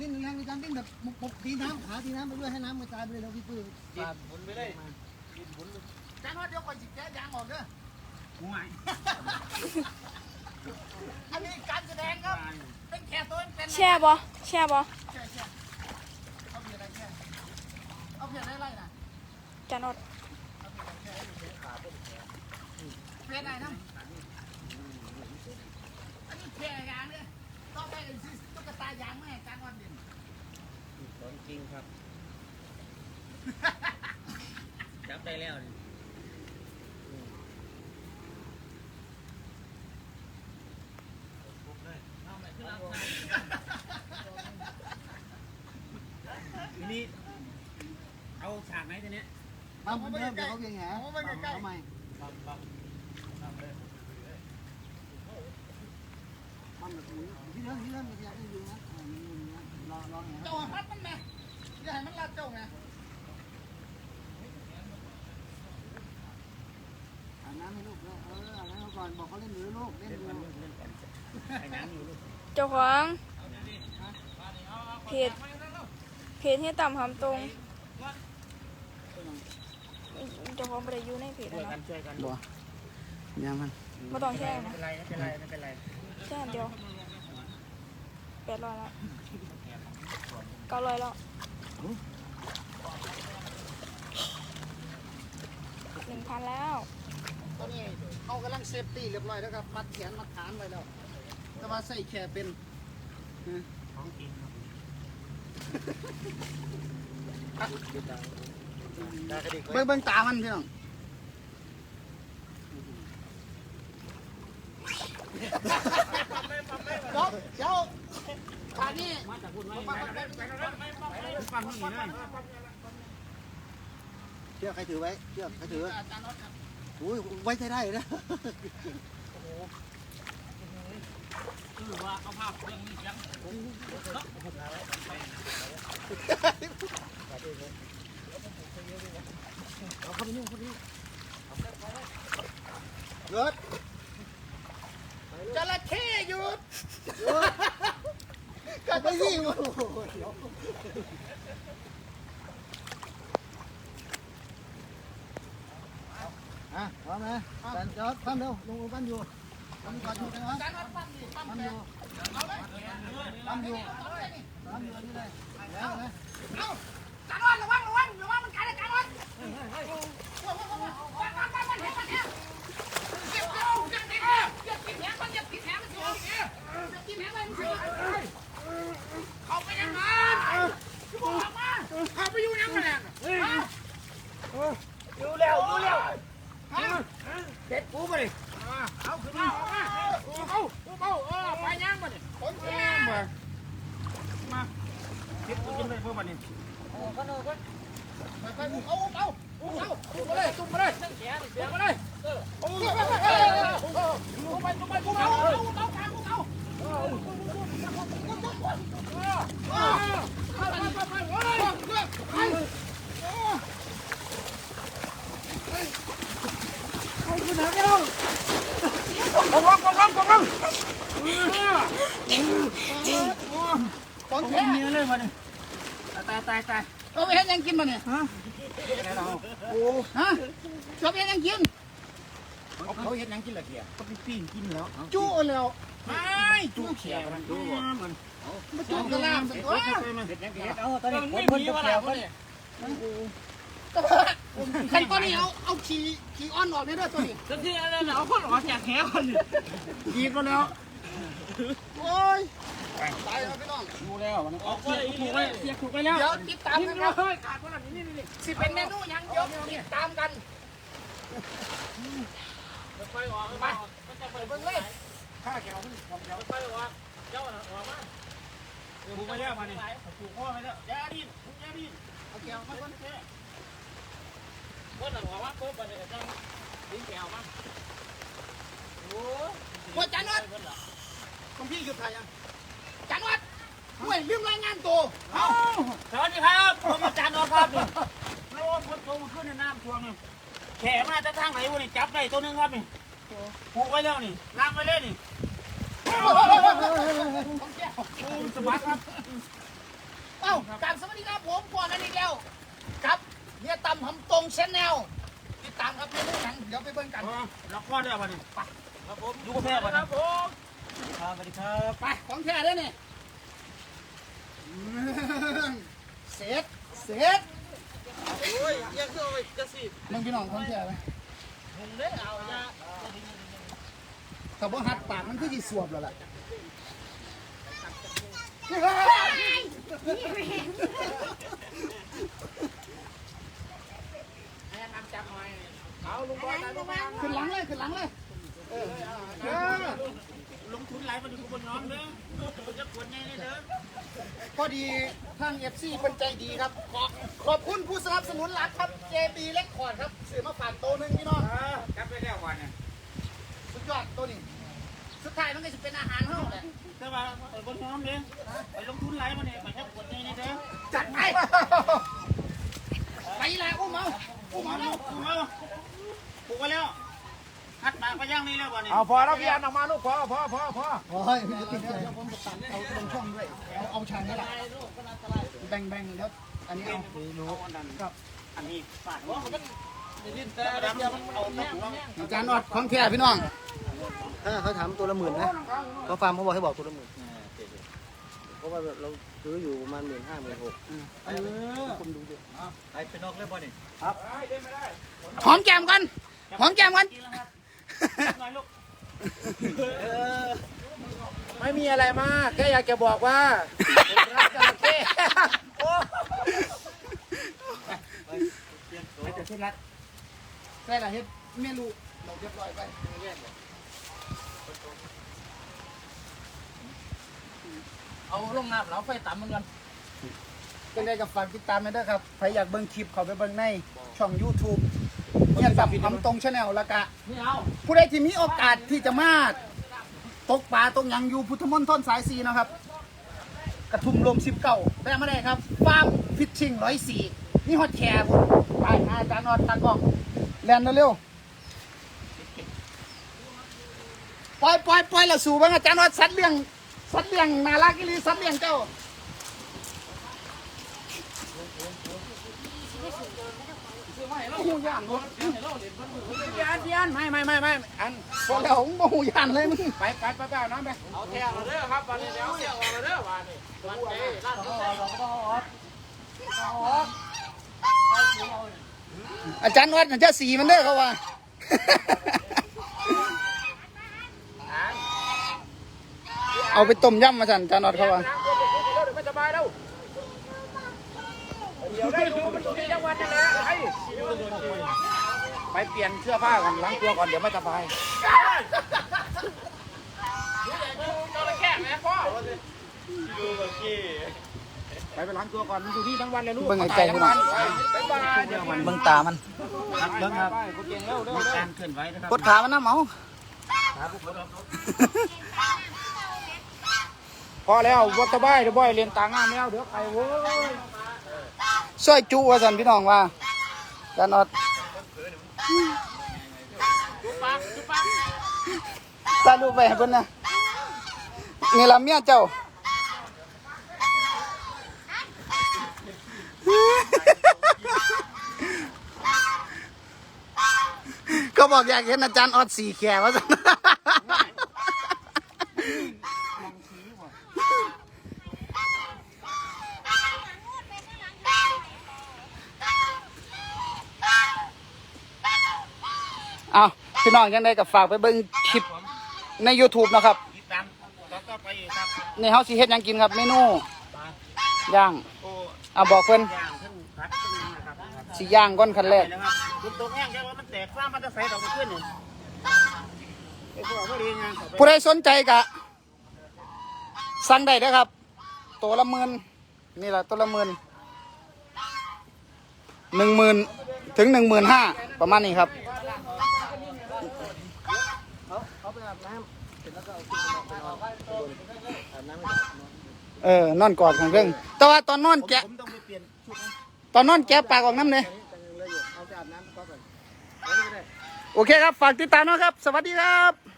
ดิ้นแรงในการดิ้นแบบมุกมุกตีน้ำขาตีน้ำไปด้วยให้น้ำกระจายไปเลยแล้วพี่ปื้มดินหมุนไปเลยดินหมุนจานว่าเดี๋ยวก่อนจิแกะยางออกเด้อห่วยอันนี้การแสดงครับ เป็นแค่ตัวเป็นแช่บ่แช่บ่แช่แช่เอาเพียอะไรแช่เอาเพียอะไรไล่น่ะจานอดเพียอะไรนะอันนี้เพียยางเนี่ย ต้องไปซื้อตุ๊กตายางแม่จานวันเด่นของจริงครับ จับได้แล้วนี่ทีนี้เอาฉากไหนทีเนี้ยมาเหมือนเดิมเดี๋ยวเขาเพียงแหเอามาใกล้ๆทำไมบังบังบังเลย มันแบบหมุนที่เดิมที่เดิมมันอยากให้อยู่นะอ่ามันอยู่นะรอรอแหเจ้าฮัดมันแม่อย่าให้มันลาดเจ้าไงอาบน้ำให้ลูกด้วยเอออาบน้ำเขาก่อนบอกเขาเล่นอยู่ลูกเล่นเล่นอยู่ก่อนเล่นเล่นก่อนไอ้น้ำอยู่ลูกเจ้าของเพจเพจที่ต่ำคำตรงเจ้าของบ่ได้อยู่ในเพจช่วยนะกันช่วยกันบ่ยังมันบ่ต้องแช่ไม่นะเป็นไรไม่เป็นไรไม่เป็นไร แช่อันเดียวแปดร้อยแล้วเก้าร้อยแล้วหนึ่งพันแล้ว ตอนนี้เขากำลังเซฟตี้เรียบร้อยแล้วครับ มัดแขนมัดขาไว้แล้ว แต่ว่าใส่แค่เป็นของจริงได้กระดิกเบิ่งเบิ่งตามันพี่น้อง เดี๋ยวเดี๋ยวขานี้าจานี่เชือกใครถือไว้เชือกใครถืออาจารย์น็อตครับโอ้ยไว้ใจได้นะคือว่าเอาภาพเรื่องนี้ยังเอาเข้าไปนู่นเข้าไปนู่นเกิด จระเข้ หยุดกลับไปสิโอ้โหเดี๋ยวอะพร้อมนะแต่จอดปั้มเร็วลงปั้มอยู่ปั้มก่อนอยู่นะครับตปั้มอยู่ปั้มอยู่ปั้มอยู่นี่เลยแล้วนะ เด็ดกูมาดิเอาขึ้นมาเอามาเอาเอาเอาเออไปย่างมาดิคนแก่มามาเดกูกินไปเพื่อมันนี่ไปไปเอาเอาเอาตุ้มมาเลยตุ้มมาเลยเสียมาเลยโอ้ยไปไปไปไปไปเอาเอาเอาเอาเอา ของแท้เนื้อเลยมันนี่ตายตายตายเอาไปเฮ็ดยังกินมาเนี่ยฮะโอ้ฮะเอาไปเฮ็ดยังกินเขาเห็นยังกินละเกียก็ไปปิ้งกินแล้วจู้แล้วไม่จุกแขกมันจุกมันมาจู้กระลามสิวะเห็ดยังเห็ดเอาตอนนี้คนคนจุกแขกเนี่ยใครตัวนี้เอาเอาขี้ขี้อ้อนออกได้ด้วยตัวนี้ก็ที่อะไรนะเอาคนออกจากแขกคนกินก็แล้วโอ้ย ตายแล้วพี่น้องดูแล้วมันออกเสียถูกไว้เสียถูกไว้แล้วเดี๋ยวติดตามกินกันเลครับยขาดคนละนี่นี่นี่สิเป็นเมนูยังเดี๋ยวติดตามกันไปออกไปมันจะไปเบิ่งเลยข้าแกเอาไปออกเจ้าออกมาถูกไปแล้วมานี่ถูกพ่อไปแล้วยาดินยาดินเอาแก้วมาก่อนว่าหนังว่าปุ๊บไปเลยเจ้าดิ้งแกวมาโอ้โอ้ยจันวัดคุณพี่หยุดถ่ายยัง จันวัดห่วยลืมรายงานตัวเอาสวัสดีครับผมอาจารย์นอครับนี่แล้วฝนตกมาขึ้นในน้ำท่วมนี่แขมาจะทางไหนวะนี่จับได้ตัวนึงครับนี่ผูกไว้แล้วนี่ล้างไว้เลยนี่โอ้สบัดครับอ้ากราบสวัสดีครับผมก่อนนั้นอีกแล้วครับเนี่ยตำหำตรงชแนลติดตามครับเมนูหนังเดี๋ยวไปเบิ่งกันล็อกข้อได้วันนี้ไปครับผมอยู่กับแม่วันนี้ครับ สวัสดีครับไปของแท้ได้เนี่ยเสร็จเสร็จโอ้ยยังคือเอาไปจะสิมึงพี่น้องของแท้ไหมผมเล่นเอาจ้ะถ้าบ่หัดปากมันคือสิสวบแล้วล่ะเอาลุงบอยตายลุงบอยขึ้นหลังเลยขึ้นหลังเลยเออเออ ลงทุนหลายวันนี้กูบนน้องเด้อกูจะกวนไงนี่เด้อพอดีทางเอฟซีเป็นใจดีครับ ขอขอบคุณผู้สนับสนุนหลักครับ JB เล็กคอร์ดครับซื้อมาฝากตัวหนึ่งพี่น้องจับไปแล้ววันเนี่ยสุดยอดตัวนี้สุดท้ายมันก็จะเป็นอาหารเท่าแหละแต่ว่าไปบนน้องเด้อไปลงทุนหลายวันนี้ไปจะกวนไงนี่เด้อจัดไปไปแล้วอุ้มเอากูมาแล้วกูมากูมาแล้ว หัดปากไปย่างนี่แล้ววันนี้เอาพอแล้วพี่อันออกมาลูกพอพอพอพอโอ้ยเดี๋ยวเดี๋ยวผมจะตัดเอาลงช่องด้วยเอาเอาชางนี่แหละแบ่งแบ่งแล้วอันนี้เอาเอาอันนั้นครับอันนี้ฝาดว่าเขาเป็นดินแต่เดียวมันเอาแม่งอาจารย์ออดของแท้พี่น้องถ้าเขาถามตัวละหมื่นนะเขาฟาร์มเขาบอกให้บอกตัวละหมื่นเพราะว่าเราซื้ออยู่ประมาณหมื่นห้าหมื่นหกเออคุณดูดิไปเป็นนกเลยบ่นี่หอมแก้มกันหอมแก้มกัน หน่อยลูกไม่มีอะไรมากแค่อยากจะบอกว่าผมรักจระเข้โอ้ไม่แต่เส้นรัดใส่ละเฮ็ดเมนูเราเรียบร้อยไปแยกเลยเอาลงน้ำแล้วไฟต่ำมันกันเป็นไงกับฝากติดตามกันด้วยครับใครอยากเบิ่งคลิปเขาไปเบิ่งในช่อง YouTube เนี่ยตับทำตรงชาแนลล้วก็ไม่เอาผู้ใดที่มีโอกาสที่จะมาตกปลาตรงหยังอยู่พุทธมณฑลสายสีนะครับ กระทุ่มลมสิบเก้าแปลมาได้ครับฟาร์มฟิชชิ่งร้อยสี่นี่ฮอตแคร์ผมไปหาอาจารย์นอดตากล้องแลนเร็วปล่อยปล่อยปล่อยแล้วสู่บ้างอาจารย์นอดสัตว์เลี้ยงสัตว์เลี้ยงน่ารักอีหลีสัตว์เลี้ยงเจ้า หูย่านรถพี่อันพี่อันไม่ไม่ไม่ไม่อันพอแล้วมึงบ่หูย่านเลยมึงไปไปไปไปเอาน้ำไปเอาแทงเราเด้อครับวันนี้เดี๋ยวเสียงเราเด้อวันนี้วันนี้ร้านเราอาจารย์วัดน่ะจะสีมันเด้อเขาว่าเอาไปต้มยำมาสั่นอาจารย์วัดเขาว่าไม่สบายแล้วเดี๋ยวได้ดูมันมีจังหวัดนี่แหละ ไปไปเปลี่ยนเสื้อผ้าก่อนล้างตัวก่อนเดี๋ยวไม่สบายไปไปล้างตัวก่อนมันอยู่ที่ทั้งวันเลยลูกเบิ่งไอ้ไก่พี่น้องไปบ๊ายบายเดี๋ยวมันเบิ่งตามันครับเบิ้งครับไปกูเก่งแล้วเด้อการเคลื่อนไหวนะครับกดขามันน้ำเมา พอแล้ววัดสบายเดี๋ยวบ่อยเรียนตางานแล้วเดี๋ยวใครโว้ย ช่วยจุว่าสั่นพี่น้องว่าอา จันอดตาดูไปให้เพิ่นนะนี่ละเมียเจ้าก็บอกอยากเห็นอาจารย์ออดสีแขวว่าสั่น เอา พี่น้องยังได้กับฝากไปเบิ่งคลิปใน YouTube นะครับติดตามต่อต่อไปครับในเฮาสิเฮ็ดหยังกินครับเมนูย่างโอ้เอาบอกเพิ่นย่างขึ้นพัดขึ้นนะครับสิย่างก่อนขั้นแรกนะครับลูกตัวแห้งแค่ว่ามันแตกฟ้ามันจะใส่ดอกมันขึ้นนี่ไอ้พวกว่ดีงานเขาไปผู้ใดสนใจกะ สั่งได้เด้อครับ ตัวละหมื่นนี่แหละตัวละหมื่นหนึ่งหมื่นถึงหนึ่งหมื่นห้าประมาณนี้ครับ เขาไปอาบน้ำเสร็จแล้วก็เอาขึ้นไปนอนอาบน้ำไม่ได้เออนอนกอดของเรื่อง แต่ว่าตอนนอนแกะผมต้องไปเปลี่ยนชุดนะตอนนอนแกะปากออกน้ำเลยแต่ยังเลือยู่เอาไปอาบน้ำก็ก่อนโอเคครับ ฝากติดตามนะครับ สวัสดีครับ